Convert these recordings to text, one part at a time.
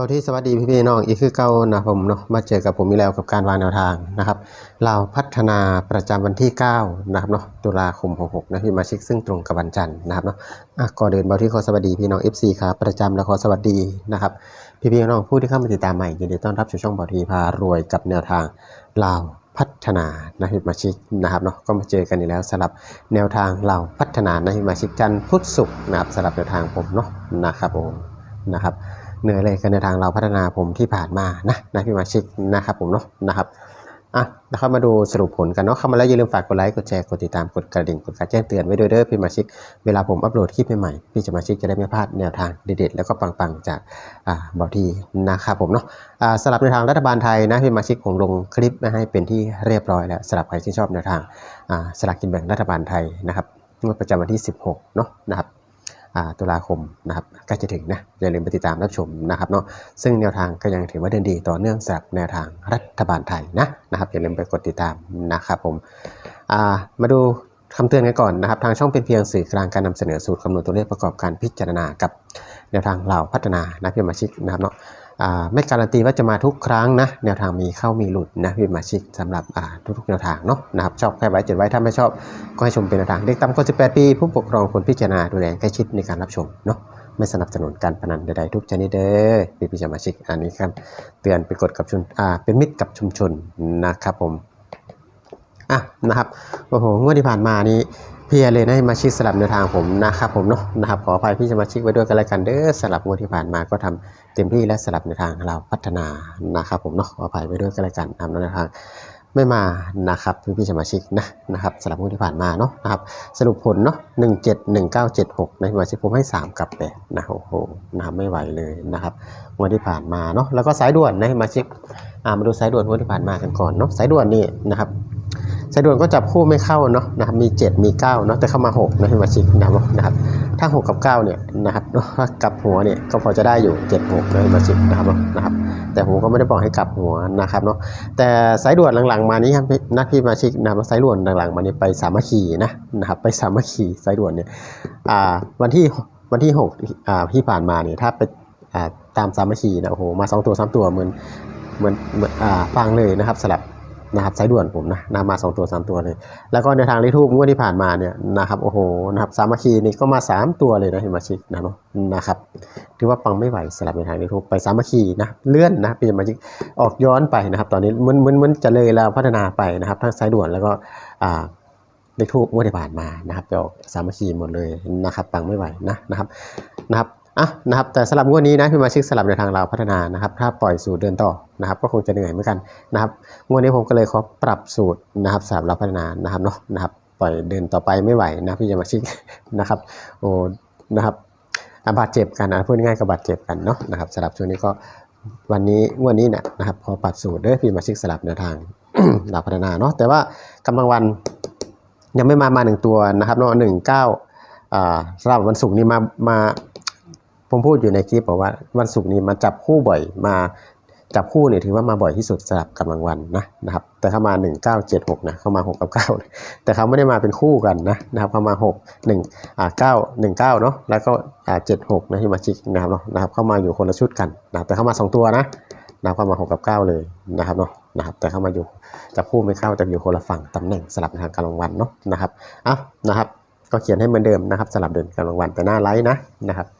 บาที่สวัสดีพี่พี่น้องอีกคือเก่านะผมเนาะมาเจอกับผมอีกแล้วกับการวางแนวทางนะครับเราพัฒนาประจำวันที่9นะครับเนาะตุลาคม66นะพี่มาชิกซึ่งตรงกับวันจันทร์นะครับเนาะะก่อนเดินบาที่ขอสวัสดีพี่น้อง FC ครับประจำและขอสวัสดีนะครับพี่พี่น้องผู้ที่เข้ามาติดตามใหม่ยินดีต้อนรับสู่ช่องบาทีพารวยกับแนวทางเราพัฒนานะพี่มาชิกนะครับเนาะก็มาเจอกันอีกแล้วสำหรับแนวทางเราพัฒนานะพี่มาชิกจันทร์พุธศุกร์นะครับสำหรับแนวทางผมเนาะนะครับผมนะครับ เหนื่อยเลยกันในทางเราพัฒนาผมที่ผ่านมานะนะพี่มาชิกนะครับผมเนาะนะครับอะแล้วเข้ามาดูสรุปผลกันเนาะเข้ามาแล้วอย่าลืมฝากกดไลค์กดแชร์กดติดตามกดกระดิ่งกดการแจ้งเตือนไว้ด้วยเด้อพี่มาชิกเวลาผมอัปโหลดคลิปใหม่ๆพี่จะมาชิกจะได้ไม่พลาดแนวทางเด็ดๆแล้วก็ปังๆจากอ่าบอทีนะครับผมเนาะอ่าสลับในทางรัฐบาลไทยนะพี่มาชิกผมลงคลิปมาให้เป็นที่เรียบร้อยแล้วสำหรับใครที่ชอบแนวทางอ่าสลากกินแบ่งรัฐบาลไทยนะครับงวดประจำวันที่ 16เนาะนะครับ ตุลาคมนะครับใกล้จะถึงนะอย่าลืมไปติดตามรับชมนะครับเนาะซึ่งแนวทางก็ยังถือว่าเดินดีต่อเนื่องจากแนวทางรัฐบาลไทยนะนะครับอย่าลืมไปกดติดตามนะครับผมมาดูคำเตือนกันก่อนนะครับ ทางช่องเป็นเพียงสื่อกลางการนำเสนอสูตรคำนวณตัวเลขประกอบการพิจารณากับแนวทางเหล่าพัฒนานะพี่มาชิกนะครับเนาะ ไม่การันตีว่าจะมาทุกครั้งนะแนวทางมีเข้ามีหลุดนะพี่มาชิกสำหรับทุกๆแนวทางเนาะนะครับชอบแค่ไว้เจ็ดไว้ถ้าไม่ชอบก็ให้ชมเป็นแนวทาง เด็กต่ำกว่า18 ปี ผู้ปกครองควรพิจารณาดูแลใกล้ชิดในการรับชมเนาะไม่สนับสนุนการพนันใดๆทุกชนิดเด้อพี่พี่สมาชิกอันนี้ครับเตือนเป็นกฎกับชุมอ่าเป็นมิตรกับชุมชนนะครับผมอะนะครับโอ้โหงวดที่ผ่านมานี้ พลียเลยนะให้มาชิกสลับแนวทางผมนะครับผมเนาะนะครับขออภัยพี่สมาชิกไว้ด้วยกันแล้วกันเด้อสลับงวดที่ผ่านมาก็ทำเต็มที่และสลับแนวทางเราพัฒนานะครับผมเนาะขออภัยไว้ด้วยกันแล้วกันทำแนวทางไม่มานะครับพี่พี่สมาชิกนะนะครับสำหรับงวดที่ผ่านมาเนาะนะครับสรุปผลเนาะหนึ่งเจ็ดหนึ่งเก้าเจ็ดหกในสมาชิกผมให้สามกับแปดนะโอ้โหนะครับไม่ไหวเลยนะครับงวดที่ผ่านมาเนาะแล้วก็สายด่วนนะสมาชิกอ่ามาดูสายด่วนงวดที่ผ่านมากันก่อนเนาะสายด่วนนี่นะครับ สายด่วนก็จับคู่ไม่เข้าเนาะนะครับมี 7 มี 9 เนาะแต่เข้ามา6นะสมาชิกนะครับนะครับถ้า 6 กับ 9 เนี่ยนะครับถ้ากลับหัวเนี่ยก็พอจะได้อยู่ 7 6นะสมาชิกนะครับเนาะนะครับ แต่ผมก็ไม่ได้บอกให้กลับหัวนะครับเนาะแต่สายด่วนหลังๆมานี้ครับนักพี่มาชิกนะครับสายด่วนหลังๆมานี้ไปสามัคคีนะนะครับไปสามัคคีสายด่วนเนี่ยอ่าวันที่วันที่หกอ่าที่ผ่านมาเนี่ยถ้าไปอ่าตามสามัคคีนะโอ้โหมาสองตัวสามตัวเหมือนเหมือนเหมือนอ่าฟังเลยนะครับสลับ นะครับสายด่วนผมนะนามาสองตัวสามตัวเลย แล้วก็ในทางเลขทูบงวดที่ผ่านมาเนี่ยนะครับโอ้โหนะครับสามัคคีนี่ก็มาสามตัวเลยนะพี่มาชิกนะเนาะนะครับถือว่าปังไม่ไหวสลับในทางยูทูบไปสามัคคีนะเลื่อนนะเป็นมาชิกออกย้อนไปนะครับ ตอนนี้มันมันมันจะเลยแล้วพัฒนาไปนะครับทั้งสายด่วนแล้วก็อ่าเลขทูบงวดที่ผ่านมานะครับไปออกสามัคคีหมดเลยนะครับปังไม่ไหวนะนะครับนะครับ อะนะครับแต่สลับงวดนี้นะพี่มาชิกสลับในทางเราพัฒนานะครับถ้าปล่อยสูตรเดินต่อนะครับก็คงจะเหนื่อยเหมือนกันนะครับงวดนี้ผมก็เลยขอปรับสูตรนะครับสลับเราพัฒนานะครับเนาะนะครับปล่อยเดินต่อไปไม่ไหวนะพี่มาชิกนะครับโอ้นะครับอะบาดเจ็บกันนะพูดง่ายก็บาดเจ็บกันเนาะนะครับสลับช่วงนี้ก็วันนี้งวันนี้เนี่ยนะครับพอปรับสูตรเด้อพี่มาชิกสลับแนทางหลักพัฒนาเนาะแต่ว่ากำลังวันยังไม่มามาหนึ่งตัวนะครับเนาะหนึ่งเก้าอ่าสำหรับวันศุกร์นี้มามา ผมพูดอยู่ในคลิปบอกว่าวันศุกร์นี้มาจับคู่บ่อยมาจับคู่เนี่ยถือว่ามาบ่อยที่สุดสำหรับกำลังวันนะนะครับแต่เข้ามา 1976นะเข้ามา 6 กับ9เลยแต่เขาไม่ได้มาเป็นคู่กันนะนะครับเข้ามา 6 1อ่าเก้าหนึ่งเก้าเนาะแล้วก็อ่าเจ็ดหกนะที่มาชิกนะครับเนาะนะครับเข้ามาอยู่คนละชุดกันนะแต่เข้ามาสองตัวนะนะครับเข้ามาหกกับเก้าเลยนะครับเนาะนะครับแต่เข้ามาอยู่จับคู่ไม่เข้าแต่อยู่คนละฝั่งตำแหน่งสลับทางการรางวัลเนาะนะครับอะนะครับก็เขียนให้เหมือนเดิมนะครับสลับเดินการรางวัลแต่หน้าไลท์นะนะครับ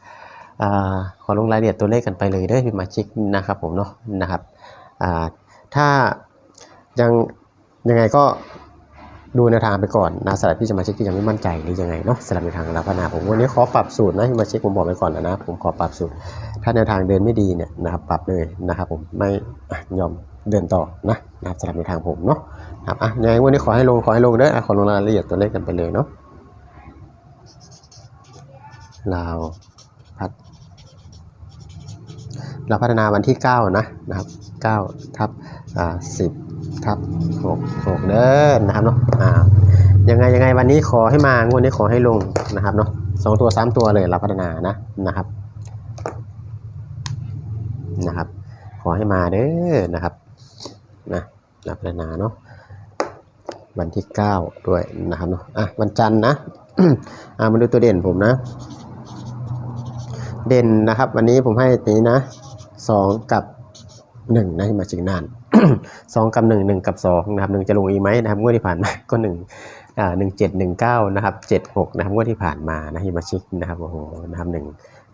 อ่า ขอลงรายละเอียดตัวเลขกันไปเลยด้อพี่มาชิกนะครับผมเนาะนะครับถ้ายังยังไงก็ดูแนวทางไปก่อนนะสำหรับพี่สมาชิกที่ยังไม่มั่นใจหรือยังไงเนาะสำหรับแนวทางรับพนาผมวันนี้ขอปรับสูตรนะพี่สมาชิกผมบอกไปก่อนแล้วนะผมขอปรับสูตร ถ้าแนวทางเดินไม่ดีเนี่ยนะครับปรับเลยนะครับผมไม่ยอมเดินต่อนะนะครับสำหรับแนวทางผมเนาะครับอะยังไงวันนี้ขอให้ลงขอให้ลงด้ออะขอลงรายละเอียดตัวเลขกันไปเลยเนาะลาวพัฒ เราพัฒนาวันที่ 9 นะนะครับ9ทับอ่า10ทับ6 6เด้อนะครับเนาะอ่ายังไงยังไงวันนี้ขอให้มางวดนี้ขอให้ลงนะครับเนาะสองตัวสามตัวเลยเราพัฒนานะนะครับนะครับ ขอให้มาเด้อนะครับนะเราพัฒนาเนาะวันที่ 9 ด้วยนะครับเนาะอะวันจันทร์นะอ่ามาดูตัวเด่นผมนะ เด่นนะครับ วันนี้ผมให้นี้นะ สองกับหนึ่งนะมาชิกนานสองกับหนึ่งหนึ่งกับสองนะครับหนึ่งจะลงอีกไหมนะครับงวดที่ผ่านมาก็หนึ่งอ่าหนึ่งเจ็ดหนึ่งเก้านะครับเจ็ดหกนะครับงวดที่ผ่านมานะที่มาชิกนะครับโอ้โหนะครับหนึ่ง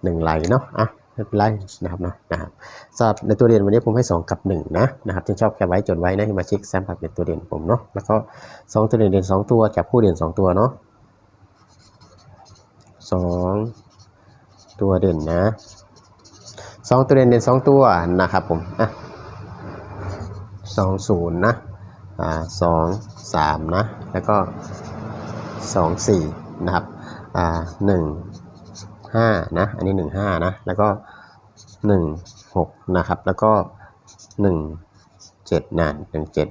หนึ่งไหลเนาะอะไม่เป็นไรนะครับเนาะนะครับสำหรับในตัวเด่นวันนี้ผมให้สองกับหนึ่งนะนะครับที่ชอบแคปไว้จดไว้นะที่มาชิกแซมผักเป็นตัวเด่นผมเนาะแล้วก็สองตัวเด่นเด่นสองตัวจับคู่เด่นสองตัวเนาะสองตัวเด่นนะ สองตัวเด่นเด่นสองตัวนะครับผมอะสองศูนย์นะอ่าสองสามนะ แล้วก็สองสี่นะครับอ่าหนึ่งห้านะ อันนี้หนึ่งห้านะ แล้วก็หนึ่งหกนะครับ แล้วก็หนึ่งเจ็ดนะหนึ่งเจ็ด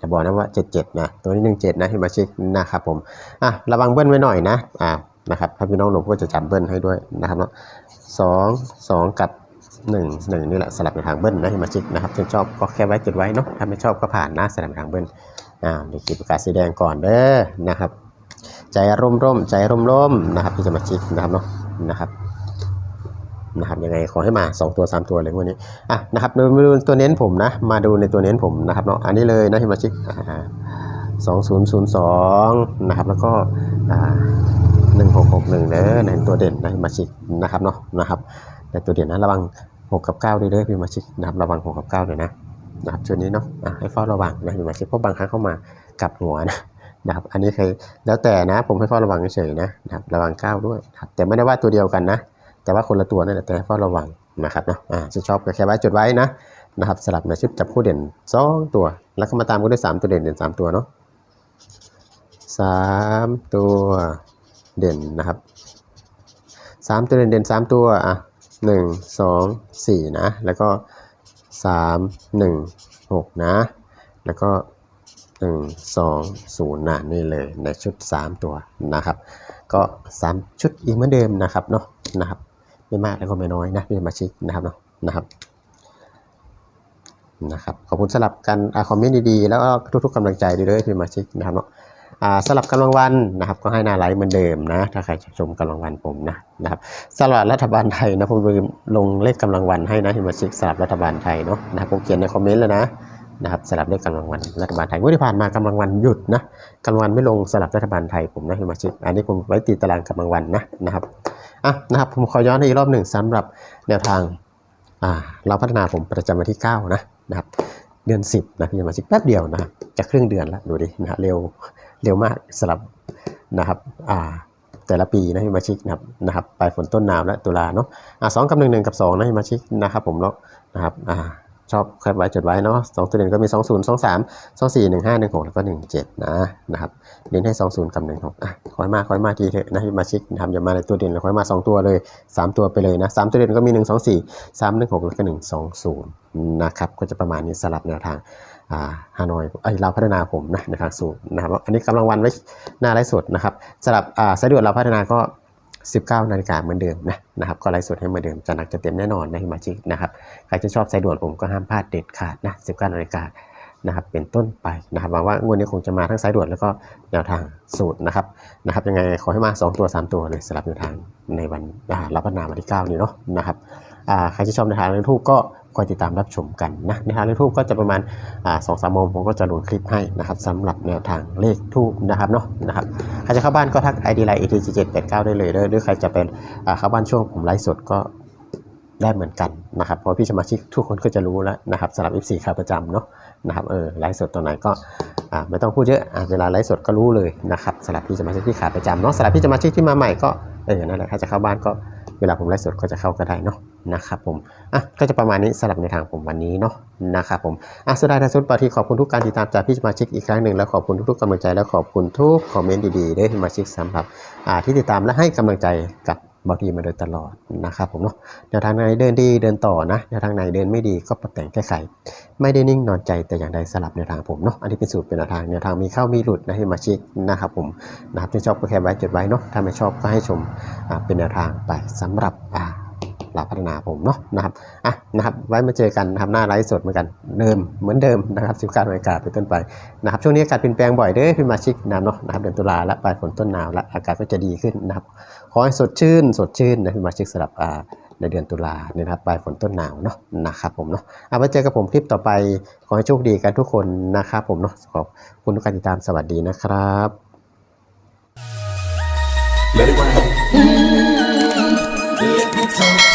จะบอกนะว่าเจ็ดเจ็ดนะ ตัวนี้หนึ่งเจ็ดนะที่มาเช็คนะครับผม อะ ระวังเบิ้ลไว้หน่อยนะ อ่านะครับถ้าพี่น้องหลวงก็จะจับเบิ้ลให้ด้วยนะครับเนาะสองสองกับ หนึ่งหนึ่งนี่แหละสลับในทางเบิ้ลนะที่มาชิกนะครับถ้าชอบก็แค่ไว้จุดไว้เนาะถ้าไม่ชอบก็ผ่านนะสลับในทางเบิ้ลอ่าดี๋ยวขีดปากกาสีแดงก่อนเด้อนะครับ ใจร่มร่มใจร่มร่มนะครับที่จะมาชิกนะครับเนาะนะครับนะครับยังไงขอให้มา 2 ตัว 3 ตัวเลยวันนี้อะนะครับมาดูตัวเน้นผมนะ มาดูในตัวเน้นผมนะครับเนาะอันนี้เลยนะที่มาชิกสองศูนย์ศูนย์สองนะครับแล้วก็อ่าหนึ่งหกหกหนึ่งเด้อในตัวเด่นนะที่มาชิกนะครับเนาะนะครับ ในตัวเด่นนะระวัง 6 กับ 9ด้วยเด้อพี่มาชิกนะครับระวัง 6 กับ 9ด้วยนะนะครับช่วงนี้เนาะอะให้เฝ้าระวังนะพี่มาชิกเพราะบางครั้งเข้ามากลับหัวนะนะครับอันนี้เคยแล้วแต่นะผมให้เฝ้าระวังเฉยๆนะนะครับระวัง 9 ด้วยครับแต่ไม่ได้ว่าตัวเดียวกันนะ แต่ว่าคนละตัวนั่นแหละแต่ให้เฝ้าระวังนะครับเนาะอ่าจะชอบก็แค่ไว้จดไว้นะนะครับสลับในชุดจับคู่เด่นสองตัว แล้วก็มาตามกันด้วย 3 ตัวเด่นเด่น 3 ตัวเนาะสามตัวเด่นนะครับสามตัวเด่นเด่นสามตัวอะ หนึ่งสองสี่นะ แล้วก็สามหนึ่งหกนะ แล้วก็หนึ่งสองศูนย์นะ นี่เลยในชุดสามตัวนะครับ ก็สามชุดอีกเหมือนเดิมนะครับเนาะนะครับไม่มากแล้วก็ไม่น้อยนะพี่มาชิกนะครับเนาะนะครับนะครับขอบคุณสำหรับการคอมเมนต์ดีๆ แล้วก็ทุกๆกำลังใจดีเลยพี่มาชิกนะครับเนาะ สลับกำลังวันนะครับ ก็ให้นาไลฟ์เหมือนเดิมนะถ้าใครจะชมกำลังวันผมนะนะครับสลับรัฐบาลไทยนะผมลืมลงเลขกำลังวันให้นะพี่มาชิกสลับรัฐบาลไทยเนาะนะครับผมเขียนในคอมเมนต์แล้วนะนะครับสลับเลขกำลังวันรัฐบาลไทยเมื่อที่ผ่านมากำลังวันหยุดนะกำลังวันไม่ลงสลับรัฐบาลไทยผมนะพี่มาชิกอันนี้ผมไว้ตีตารางกำลังวันนะนะครับอะนะครับผมขอย้อนให้อีกรอบหนึ่งสำหรับแนวทางอ่าเราพัฒนาผมประจำวันที่9นะนะครับเดือน 10นะพี่มาชิกแป๊บเดียวนะจะครึ่งเดือนละดูดินะเร็ว เร็วมากสลับนะครับอ่าแต่ละปีนะฮิมาชิกนะครับนะครับปลายฝนต้นหนาวและตุลาเนาะอ่าสองกับหนึ่งหนึ่งกับสองนะฮิมาชิกนะครับผมเนาะนะครับอ่าชอบแคปไว้จดไว้เนาะสองตัวเด่นก็มีสองศูนย์สองสามสองสี่หนึ่งห้าหนึ่งหกแล้วก็หนึ่งเจ็ดนะนะครับเน้นให้สองศูนย์กับหนึ่งหกอะคอยมาค่อยมาทีเถอะนะฮิมาชิกนะครับอย่ามาในตัวเด่นแล้วคอยมาสองตัวเลยสามตัวไปเลยนะสามตัวเด่นก็มีหนึ่งสองสี่สามหนึ่งหกแล้วก็หนึ่งสองศูนย์นะครับก็จะประมาณนี้สลับแนวทาง ฮานอยไอเราพัฒนาผมนะในทางสูตรนะครับอันนี้กำลังวันไว้หน้าไลฟ์สดนะครับสำหรับสายด่วนเราพัฒนาก็ 19 นาฬิกาเหมือนเดิมนะนะครับก็ไลฟ์สดให้เหมือนเดิมจะหนักจะเต็มแน่นอนนะฮิมาชิกนะครับใครจะชอบสายด่วนผมก็ห้ามพลาดเด็ดขาดนะ19 นาฬิกานะครับเป็นต้นไปนะครับหวังว่างวดนี้คงจะมาทั้งสายด่วนแล้วก็แนวทางสูตรนะครับนะครับยังไงขอให้มา 2 ตัว 3 ตัวเลยสำหรับแนวทางในวันอ่าพัฒนาวันที่ 9 นี้เนาะนะครับ ใครที่ชอบในทางเรื่องทูบก็คอยติดตามรับชมกันนะในทางเลขทูบก็จะประมาณสองสามโมงผมก็จะลงคลิปให้นะครับสำหรับแนวทางเลขทูบนะครับเนาะนะครับใครจะเข้าบ้านก็ทัก ID ไลน์ ATG 7 8 9ได้เลยเด้อหรือใครจะเป็นเข้าบ้านช่วงผมไลฟ์สดก็ได้เหมือนกันนะครับเพราะพี่สมาชิกทุกคนก็จะรู้แล้วนะครับสำหรับ F4 ขาประจำเนาะนะครับเออไลฟ์สดตัวไหนก็อ่าไม่ต้องพูดเยอะอ่าเวลาไลฟ์สดก็รู้เลยนะครับสำหรับพี่สมาชิกที่ขาประจำเนาะสำหรับพี่สมาชิกที่มาใหม่ก็เออนั่นแหละถ้าจะเข้าบ้านก็เวลาผมไลฟ์สดก็จะเข้าก็ได้เนาะ นะครับผมอะก็จะประมาณนี้สำหรับในทางผมวันนี้เนาะนะครับผมอะสุดท้ายท้ายสุดปาทีขอบคุณทุกการติดตามจากพี่สมาชิกอีกครั้งหนึ่งแล้วขอบคุณทุกๆกำลังใจและขอบคุณทุกคอมเมนต์ดีๆด้วยสมาชิกสำหรับอ่าที่ติดตามและให้กำลังใจกับบอดีมาโดยตลอดนะครับผมเนาะแนวทางไหนเดินดีเดินต่อนะแนวทางไหนเดินไม่ดีก็ปรับแต่งแก้ไข ไม่ได้นิ่งนอนใจแต่อย่างใดสลับแนวทางผมเนาะอันนี้เป็นสูตรเป็นแนวทางแนวทางมีเข้ามีหลุดนะให้มาชิกนะครับผมนะครับที่ชอบก็แค่ไว้จดไว้เนาะถ้าไม่ชอบก็ให้ชมเป็นแนวทางไปสำหรับ ลาพัฒนาผมเนาะนะครับอะนะครับไว้มาเจอกันนะครับหน้าไลฟ์สดเหมือนกันเดิมเหมือนเดิมนะครับสิบการอากาศเป็นต้นไปนะครับช่วงนี้อากาศเปลี่ยนแปลงบ่อยเด้อพี่มาชิกนะเนาะนะครับเดือนตุลาและปลายฝนต้นหนาวและอากาศก็จะดีขึ้นนะครับขอให้สดชื่น สดชื่นนะพี่มาชิกสำหรับอ่าในเดือนตุลาเนี่ยนะครับปลายฝนต้นหนาวเนาะนะครับผมเนาะเอาไว้เจอกับผมคลิปต่อไปขอให้โชคดีกันทุกคนนะครับผมเนาะขอบคุณทุกการติดตามสวัสดีนะครับ Let it rain. Let me talk.